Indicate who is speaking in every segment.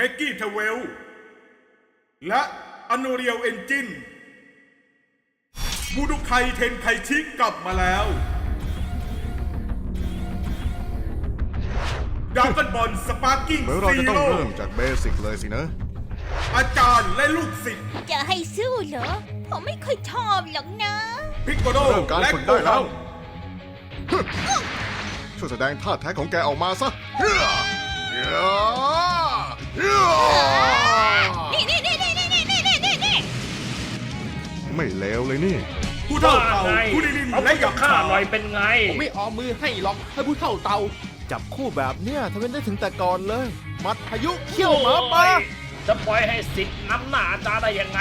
Speaker 1: เพกกี้ทเวล และอ n นเรีย l เอนจินบูดุไคเทนไคชิกลับมาแล้วดากอนบอลสปาร์กิ้ง
Speaker 2: เหมือนเรา
Speaker 1: ซี
Speaker 2: จะต้อง
Speaker 1: โร่
Speaker 2: เริ่มจากเบสิกเลยสินะ
Speaker 1: อาจารย์และลูกศิษย์
Speaker 3: จะให้สู้เหรอ ผมไม่ค่อยชอบหรอกนะ
Speaker 1: พิกโกโด
Speaker 2: เริ่มการ
Speaker 1: และ
Speaker 2: ฝึกได้แล้ว
Speaker 1: โกฮัง
Speaker 2: ช่วยแสดงท่าแท้ของแกออกมาซะเฮ้ยเฮ้ยเฮ้ย
Speaker 3: นี่นี่นี่นี่นี่นี่นี่นี่นี่
Speaker 2: ไม่เลวเลยนี่
Speaker 1: ผู้เท่าเต่าผู้ดิลิน
Speaker 4: เอา
Speaker 1: และ
Speaker 4: ไห
Speaker 1: ยั
Speaker 4: บ
Speaker 1: บ
Speaker 4: ข้า
Speaker 1: ขา
Speaker 4: หน่อยเป็นไง
Speaker 5: ผมไม่ออมมือให้หรอกให้ผู้เท่าเตา
Speaker 6: จับคู่แบบเนี้ยทำไมได้ถึงแต่ก่อนเลย มัดพายุเขี้ยวหมาป่า
Speaker 4: จะปล่อยให้สิทธิ์น้ำหน้าอาจารย์ได้ยังไง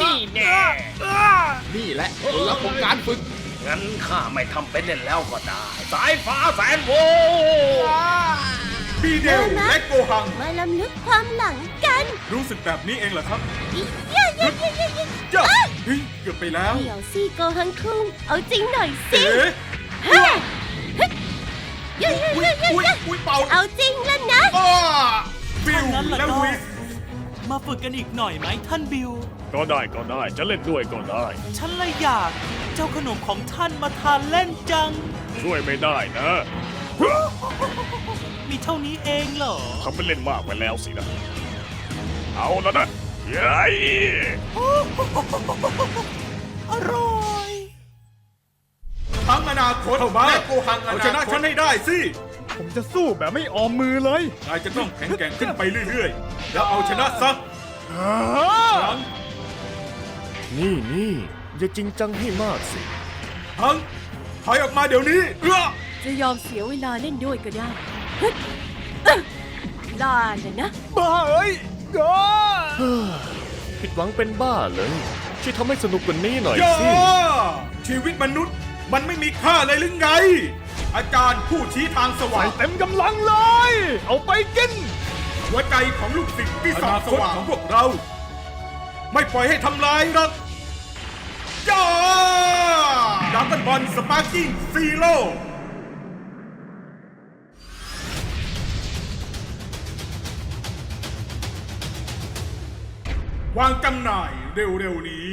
Speaker 4: นี่แน่
Speaker 5: นี่แหละผลลัพธ์ของการฝึก
Speaker 4: งั้นข้าไม่ทำเป็นเล่นแล้วก็ได้ สายฟ้าแสนโว
Speaker 1: เดลและโกฮัง
Speaker 3: มาลำลึกความหลังกัน
Speaker 1: รู้สึกแบบนี้เองเหรอครับ
Speaker 3: เย้เย้เย้เย้เย้
Speaker 1: เจ้าเฮ้ยเกือบไปแล้ว
Speaker 3: เดี๋ยวสิโกฮังคุงเอาจริงหน่อยสิ
Speaker 1: เอ๋
Speaker 3: เฮ้ยเฮ้ยเย้เย้
Speaker 1: อุ้ย
Speaker 3: เย้เย้
Speaker 1: อุ้ย
Speaker 3: เย้
Speaker 1: อุ้ยเป่า
Speaker 3: เอาจริงแล้วนะ
Speaker 1: อ้าบิล
Speaker 7: ถ้างั้นล่ะ
Speaker 1: และ
Speaker 7: ก็
Speaker 1: วิส
Speaker 7: มาฝึกกันอีกหน่อยไหมท่านบิว
Speaker 4: ก็ได้ก็ได้จะเล่นด้วยก็ได้
Speaker 7: ฉันเลยอยากเจ้าขนมของท่านมาทานเล่นจัง
Speaker 4: ช่วยไม่ได้นะ
Speaker 7: มีเท่านี้เองเหรอ
Speaker 4: ทำเป็นเล่นมากไปแล้วสินะ เอาแล้วนะเย้ย
Speaker 7: อร่อย
Speaker 1: ทั้งอนาคตและโกฮังเอาชนะฉันให้ได้สิ
Speaker 6: ผมจะสู้แบบไม่ออมมือเลย
Speaker 1: นายจะต้องแข็งแกร่งขึ้นไปเรื่อยๆ แล้วเอาชนะซะทั้ง
Speaker 2: นี่นี่อย่าจริงจังให้มากสิ
Speaker 1: ทั้งถอยออกมาเดี๋ยวนี้ เอื้อ
Speaker 3: จะยอมเสียเวลาเล่นด้วยก็ได้เฮ้ยเอ้อ ลาเลยนะ
Speaker 6: บ้าเอ้ยก็
Speaker 2: ผิดหวังเป็นบ้าเลยช่วยทำให้สนุกกว่านี้หน่อย
Speaker 1: ย่า
Speaker 2: สิ
Speaker 1: ชีวิตมนุษย์มันไม่มีค่าเลยหรือไง อาจารย์ผู้ชี้ทางสว่า
Speaker 6: ใส่
Speaker 1: ง
Speaker 6: เต็มกำลังเลย เอาไปกิน
Speaker 1: หัวใจของลูกศิษย์ที่ส่องสว่างของพวกเรา ไม่ปล่อยให้ทำลายหรอกจ้าดราก้อนบอลสปาร์กิ้งซีโร่ วางจำหน่ายเร็วๆนี้